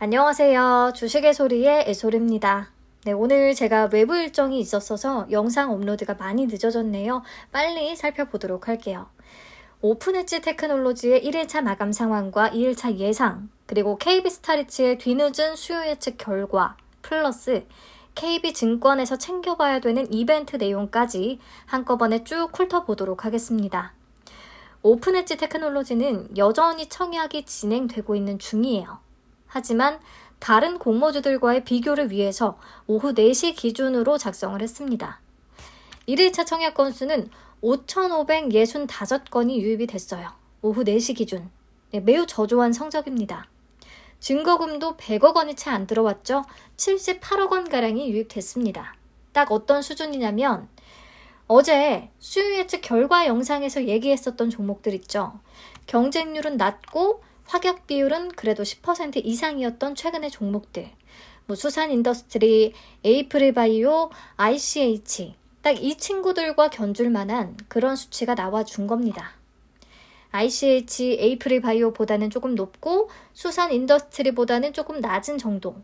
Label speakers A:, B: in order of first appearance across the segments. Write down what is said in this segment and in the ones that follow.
A: 안녕하세요. 주식의 소리의 애소리입니다. 네, 오늘 제가 외부 일정이 있었어서 영상 업로드가 많이 늦어졌네요. 빨리 살펴보도록 할게요. 오픈 엣지 테크놀로지의 1일차 마감 상황과 2일차 예상, 그리고 KB 스타리츠의 뒤늦은 수요 예측 결과, 플러스 KB 증권에서 챙겨봐야 되는 이벤트 내용까지 한꺼번에 쭉 훑어보도록 하겠습니다. 오픈 엣지 테크놀로지는 여전히 청약이 진행되고 있는 중이에요. 하지만 다른 공모주들과의 비교를 위해서 오후 4시 기준으로 작성을 했습니다. 1일차 청약 건수는 5,565건이 유입이 됐어요. 오후 4시 기준. 네, 매우 저조한 성적입니다. 증거금도 100억 원이 채 안 들어왔죠. 78억 원가량이 유입됐습니다. 딱 어떤 수준이냐면 어제 수요 예측 결과 영상에서 얘기했었던 종목들 있죠. 경쟁률은 낮고 화격 비율은 그래도 10% 이상이었던 최근의 종목들. 뭐 수산 인더스트리, 에이프릴 바이오, ICH. 딱 이 친구들과 견줄 만한 그런 수치가 나와 준 겁니다. ICH, 에이프릴 바이오보다는 조금 높고 수산 인더스트리보다는 조금 낮은 정도.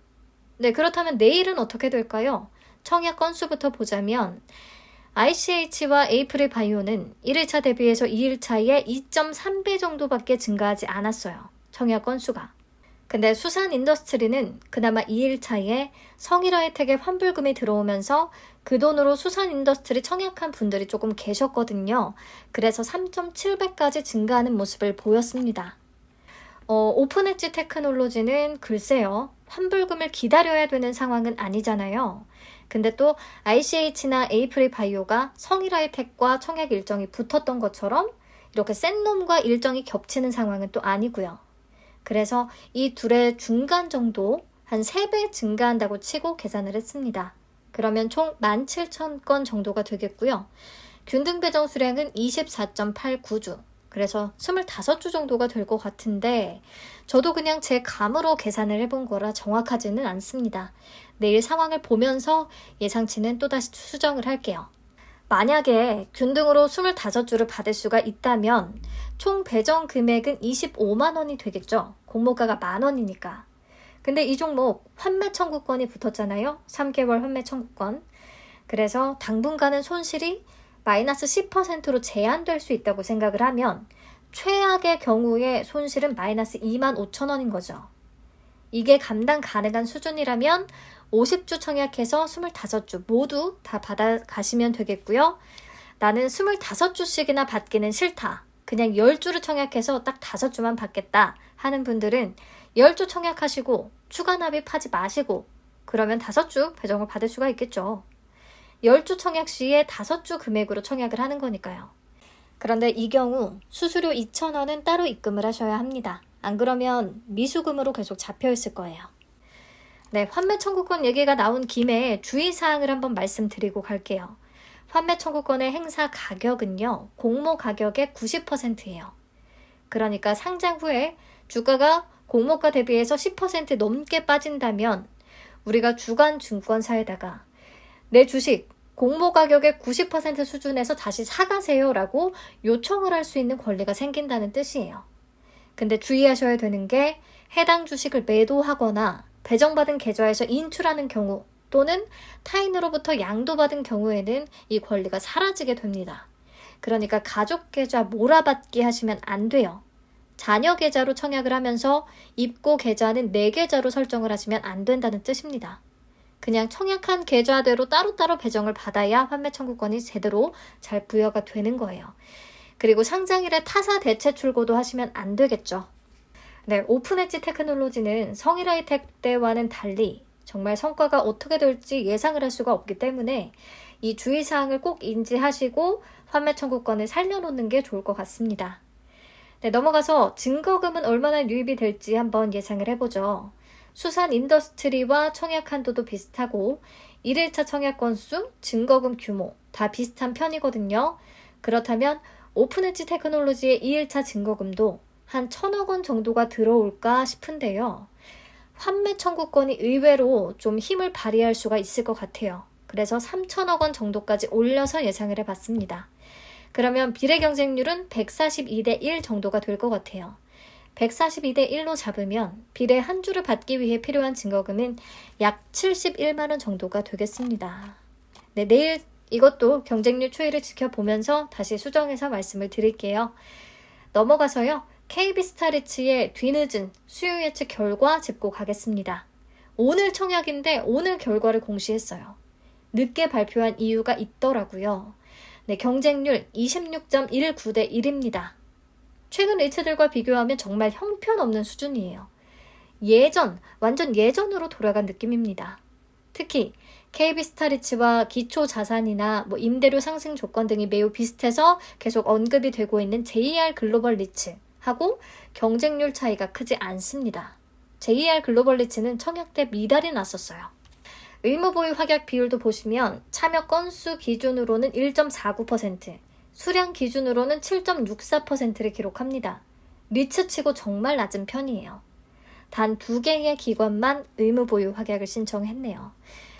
A: 네, 그렇다면 내일은 어떻게 될까요? 청약 건수부터 보자면 ICH와 에이프릴 바이오는 1일차 대비해서 2일차에 2.3배 정도밖에 증가하지 않았어요. 청약 건수가. 근데 수산 인더스트리는 그나마 2일 차에 성일화 혜택의 환불금이 들어오면서 그 돈으로 수산 인더스트리 청약한 분들이 조금 계셨거든요. 그래서 3.7배까지 증가하는 모습을 보였습니다. 어, 오픈 엣지 테크놀로지는 글쎄요. 환불금을 기다려야 되는 상황은 아니잖아요. 근데 또 ICH나 에이프리 바이오가 성일화 혜택과 청약 일정이 붙었던 것처럼 이렇게 센 놈과 일정이 겹치는 상황은 또 아니고요. 그래서 이 둘의 중간 정도 한 3배 증가한다고 치고 계산을 했습니다. 그러면 총 17,000건 정도가 되겠고요. 균등 배정 수량은 24.89주. 그래서 25주 정도가 될 것 같은데 저도 그냥 제 감으로 계산을 해본 거라 정확하지는 않습니다. 내일 상황을 보면서 예상치는 또다시 수정을 할게요. 만약에 균등으로 25주를 받을 수가 있다면 총 배정 금액은 25만 원이 되겠죠. 공모가가 만 원이니까. 근데 이 종목 환매 청구권이 붙었잖아요. 3개월 환매 청구권. 그래서 당분간은 손실이 마이너스 10%로 제한될 수 있다고 생각을 하면 최악의 경우에 손실은 마이너스 2만 5천 원인 거죠. 이게 감당 가능한 수준이라면 50주 청약해서 25주 모두 다 받아가시면 되겠고요. 나는 25주씩이나 받기는 싫다. 그냥 10주를 청약해서 딱 5주만 받겠다 하는 분들은 10주 청약하시고 추가 납입하지 마시고 그러면 5주 배정을 받을 수가 있겠죠. 10주 청약 시에 5주 금액으로 청약을 하는 거니까요. 그런데 이 경우 수수료 2,000원은 따로 입금을 하셔야 합니다. 안 그러면 미수금으로 계속 잡혀 있을 거예요. 네, 환매 청구권 얘기가 나온 김에 주의사항을 한번 말씀드리고 갈게요. 환매 청구권의 행사 가격은요, 공모 가격의 90%예요. 그러니까 상장 후에 주가가 공모가 대비해서 10% 넘게 빠진다면 우리가 주간 증권사에다가 내 주식 공모 가격의 90% 수준에서 다시 사가세요라고 요청을 할 수 있는 권리가 생긴다는 뜻이에요. 근데 주의하셔야 되는 게 해당 주식을 매도하거나 배정받은 계좌에서 인출하는 경우 또는 타인으로부터 양도받은 경우에는 이 권리가 사라지게 됩니다. 그러니까 가족 계좌 몰아받기 하시면 안 돼요. 자녀 계좌로 청약을 하면서 입고 계좌는 내 계좌로 설정을 하시면 안 된다는 뜻입니다. 그냥 청약한 계좌대로 따로따로 배정을 받아야 환매 청구권이 제대로 잘 부여가 되는 거예요. 그리고 상장일에 타사 대체 출고도 하시면 안 되겠죠. 네, 오픈 엣지 테크놀로지는 성일화 혜택 때와는 달리 정말 성과가 어떻게 될지 예상을 할 수가 없기 때문에 이 주의사항을 꼭 인지하시고 환매 청구권을 살려놓는 게 좋을 것 같습니다. 네, 넘어가서 증거금은 얼마나 유입이 될지 한번 예상을 해보죠. 수산 인더스트리와 청약 한도도 비슷하고 1일차 청약 건수, 증거금 규모 다 비슷한 편이거든요. 그렇다면 오픈엣지 테크놀로지의 2일차 증거금도 한 천억 원 정도가 들어올까 싶은데요. 환매 청구권이 의외로 좀 힘을 발휘할 수가 있을 것 같아요. 그래서 3천억 원 정도까지 올려서 예상을 해봤습니다. 그러면 비례 경쟁률은 142대 1 정도가 될 것 같아요. 142대 1로 잡으면 비례 한 주를 받기 위해 필요한 증거금은 약 71만 원 정도가 되겠습니다. 네, 내일 이것도 경쟁률 추이를 지켜보면서 다시 수정해서 말씀을 드릴게요. 넘어가서요. KB스타리츠의 뒤늦은 수요 예측 결과 짚고 가겠습니다. 오늘 청약인데 오늘 결과를 공시했어요. 늦게 발표한 이유가 있더라고요. 네, 경쟁률 26.19대 1입니다. 최근 리츠들과 비교하면 정말 형편없는 수준이에요. 예전, 완전 예전으로 돌아간 느낌입니다. 특히 KB스타리츠와 기초 자산이나 뭐 임대료 상승 조건 등이 매우 비슷해서 계속 언급이 되고 있는 JR 글로벌 리츠 하고 경쟁률 차이가 크지 않습니다. JR 글로벌 리츠는 청약 때 미달이 났었어요. 의무 보유 확약 비율도 보시면 참여 건수 기준으로는 1.49%, 수량 기준으로는 7.64%를 기록합니다. 리츠치고 정말 낮은 편이에요. 단 두 개의 기관만 의무 보유 확약을 신청했네요.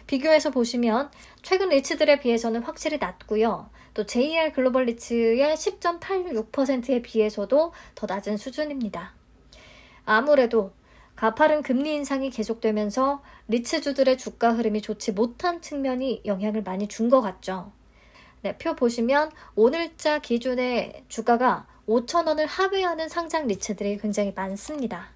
A: 비교해서 보시면 최근 리츠들에 비해서는 확실히 낮고요. 또 JR 글로벌 리츠의 10.86%에 비해서도 더 낮은 수준입니다. 아무래도 가파른 금리 인상이 계속되면서 리츠주들의 주가 흐름이 좋지 못한 측면이 영향을 많이 준 것 같죠. 네, 표 보시면 오늘자 기준의 주가가 5천원을 하회하는 상장 리츠들이 굉장히 많습니다.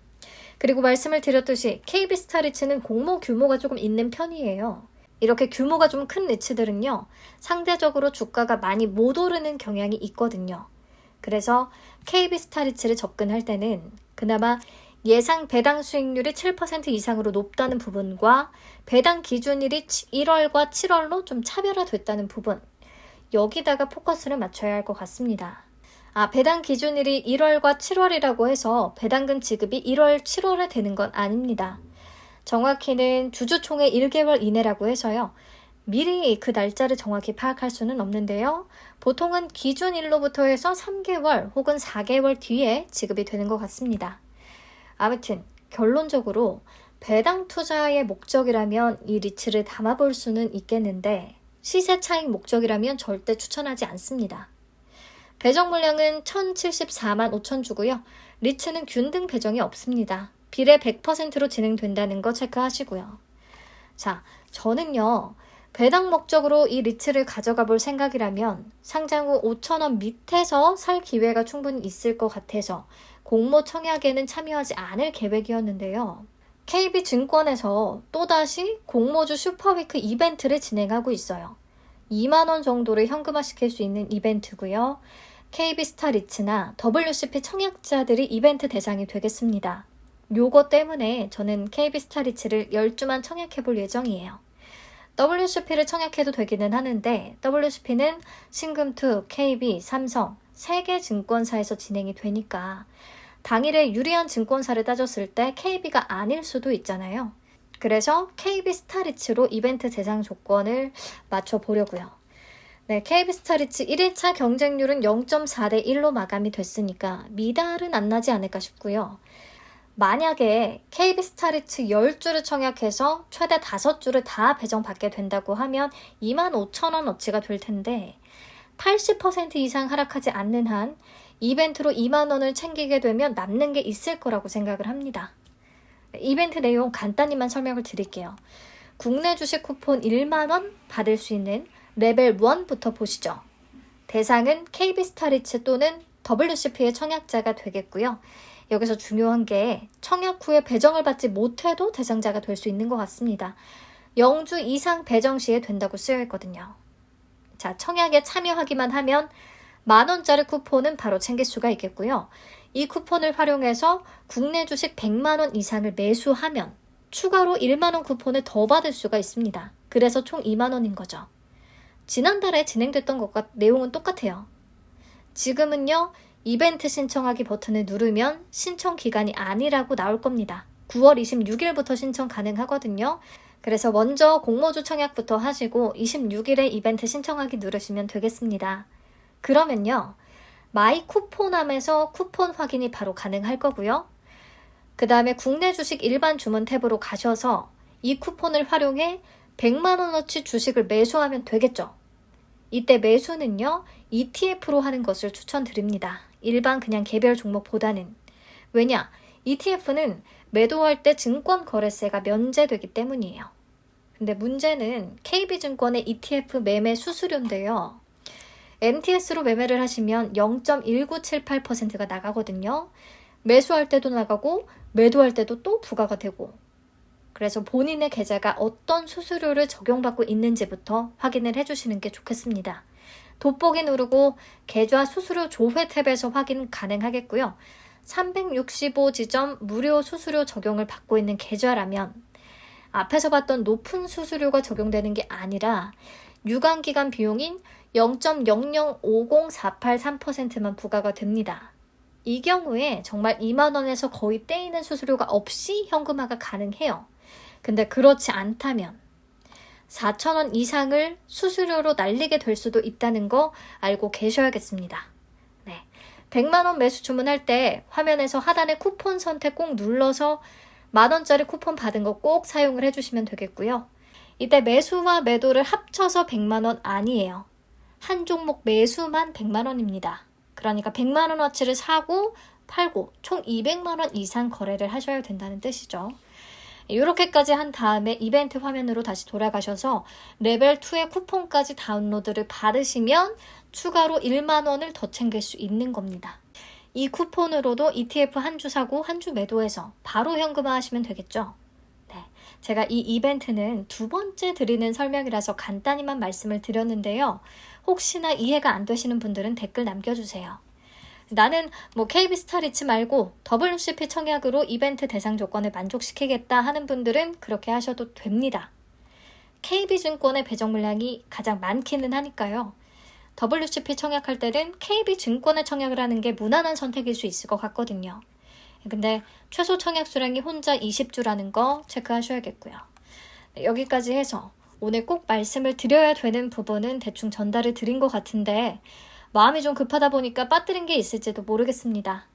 A: 그리고 말씀을 드렸듯이 KB스타 리츠는 공모 규모가 조금 있는 편이에요. 이렇게 규모가 좀 큰 리츠들은요, 상대적으로 주가가 많이 못 오르는 경향이 있거든요. 그래서 KB스타 리츠를 접근할 때는 그나마 예상 배당 수익률이 7% 이상으로 높다는 부분과 배당 기준일이 1월과 7월로 좀 차별화됐다는 부분, 여기다가 포커스를 맞춰야 할 것 같습니다. 아, 배당 기준일이 1월과 7월이라고 해서 배당금 지급이 1월, 7월에 되는 건 아닙니다. 정확히는 주주총회 1개월 이내라고 해서요. 미리 그 날짜를 정확히 파악할 수는 없는데요. 보통은 기준일로부터 해서 3개월 혹은 4개월 뒤에 지급이 되는 것 같습니다. 아무튼 결론적으로 배당 투자의 목적이라면 이 리츠를 담아볼 수는 있겠는데 시세 차익 목적이라면 절대 추천하지 않습니다. 배정 물량은 1074만 5천 주고요. 리츠는 균등 배정이 없습니다. 비례 100%로 진행된다는 거 체크하시고요. 자, 저는요. 배당 목적으로 이 리츠를 가져가 볼 생각이라면 상장 후 5천원 밑에서 살 기회가 충분히 있을 것 같아서 공모 청약에는 참여하지 않을 계획이었는데요. KB증권에서 또다시 공모주 슈퍼위크 이벤트를 진행하고 있어요. 2만원 정도를 현금화시킬 수 있는 이벤트고요. KB스타 리츠나 WCP 청약자들이 이벤트 대상이 되겠습니다. 요거 때문에 저는 KB스타 리츠를 10주만 청약해 볼 예정이에요. WCP를 청약해도 되기는 하는데 WCP는 신금투, KB, 삼성, 세개 증권사에서 진행이 되니까 당일에 유리한 증권사를 따졌을 때 KB가 아닐 수도 있잖아요. 그래서 KB 스타리츠로 이벤트 대상 조건을 맞춰 보려고요. 네, KB 스타리츠 1일차 경쟁률은 0.4대 1로 마감이 됐으니까 미달은 안 나지 않을까 싶고요. 만약에 KB 스타리츠 10주를 청약해서 최대 5주를 다 배정받게 된다고 하면 25,000원 어치가 될 텐데 80% 이상 하락하지 않는 한 이벤트로 2만원을 챙기게 되면 남는 게 있을 거라고 생각을 합니다. 이벤트 내용 간단히만 설명을 드릴게요. 국내 주식 쿠폰 1만원 받을 수 있는 레벨 1부터 보시죠. 대상은 KB스타리츠 또는 WCP의 청약자가 되겠고요. 여기서 중요한 게 청약 후에 배정을 받지 못해도 대상자가 될 수 있는 것 같습니다. 영주 이상 배정 시에 된다고 쓰여 있거든요. 자, 청약에 참여하기만 하면 만 원짜리 쿠폰은 바로 챙길 수가 있겠고요. 이 쿠폰을 활용해서 국내 주식 100만 원 이상을 매수하면 추가로 1만 원 쿠폰을 더 받을 수가 있습니다. 그래서 총 2만 원인 거죠. 지난달에 진행됐던 것과 내용은 똑같아요. 지금은요, 이벤트 신청하기 버튼을 누르면 신청 기간이 아니라고 나올 겁니다. 9월 26일부터 신청 가능하거든요. 그래서 먼저 공모주 청약부터 하시고 26일에 이벤트 신청하기 누르시면 되겠습니다. 그러면요. 마이 쿠폰함에서 쿠폰 확인이 바로 가능할 거고요. 그 다음에 국내 주식 일반 주문 탭으로 가셔서 이 쿠폰을 활용해 100만원어치 주식을 매수하면 되겠죠. 이때 매수는요, ETF로 하는 것을 추천드립니다. 일반 그냥 개별 종목보다는. 왜냐? ETF는 매도할 때 증권 거래세가 면제되기 때문이에요. 근데 문제는 KB증권의 ETF 매매 수수료인데요. MTS로 매매를 하시면 0.1978%가 나가거든요. 매수할 때도 나가고 매도할 때도 또 부과가 되고 그래서 본인의 계좌가 어떤 수수료를 적용받고 있는지부터 확인을 해주시는 게 좋겠습니다. 돋보기 누르고 계좌 수수료 조회 탭에서 확인 가능하겠고요. 365지점 무료 수수료 적용을 받고 있는 계좌라면 앞에서 봤던 높은 수수료가 적용되는 게 아니라 유관기간 비용인 0.0050483%만 부과가 됩니다. 이 경우에 정말 2만원에서 거의 떼이는 수수료가 없이 현금화가 가능해요. 근데 그렇지 않다면 4,000원 이상을 수수료로 날리게 될 수도 있다는 거 알고 계셔야겠습니다. 네. 100만원 매수 주문할 때 화면에서 하단에 쿠폰 선택 꼭 눌러서 만원짜리 쿠폰 받은 거 꼭 사용을 해주시면 되겠고요. 이때 매수와 매도를 합쳐서 100만원 아니에요. 한 종목 매수만 100만원입니다. 그러니까 100만원 어치를 사고 팔고 총 200만원 이상 거래를 하셔야 된다는 뜻이죠. 이렇게까지 한 다음에 이벤트 화면으로 다시 돌아가셔서 레벨 2의 쿠폰까지 다운로드를 받으시면 추가로 1만 원을 더 챙길 수 있는 겁니다. 이 쿠폰으로도 ETF 한 주 사고 한 주 매도해서 바로 현금화 하시면 되겠죠. 네. 제가 이 이벤트는 두 번째 드리는 설명이라서 간단히만 말씀을 드렸는데요. 혹시나 이해가 안 되시는 분들은 댓글 남겨주세요. 나는 뭐 KB 스타리치 말고 WCP 청약으로 이벤트 대상 조건을 만족시키겠다 하는 분들은 그렇게 하셔도 됩니다. KB증권의 배정 물량이 가장 많기는 하니까요. WCP 청약할 때는 KB증권의 청약을 하는 게 무난한 선택일 수 있을 것 같거든요. 근데 최소 청약 수량이 혼자 20주라는 거 체크하셔야겠고요. 네, 여기까지 해서 오늘 꼭 말씀을 드려야 되는 부분은 대충 전달을 드린 것 같은데 마음이 좀 급하다 보니까 빠뜨린 게 있을지도 모르겠습니다.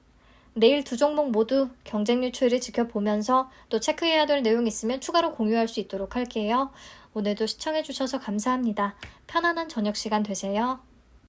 A: 내일 두 종목 모두 경쟁률 추이를 지켜보면서 또 체크해야 될 내용 있으면 추가로 공유할 수 있도록 할게요. 오늘도 시청해주셔서 감사합니다. 편안한 저녁 시간 되세요.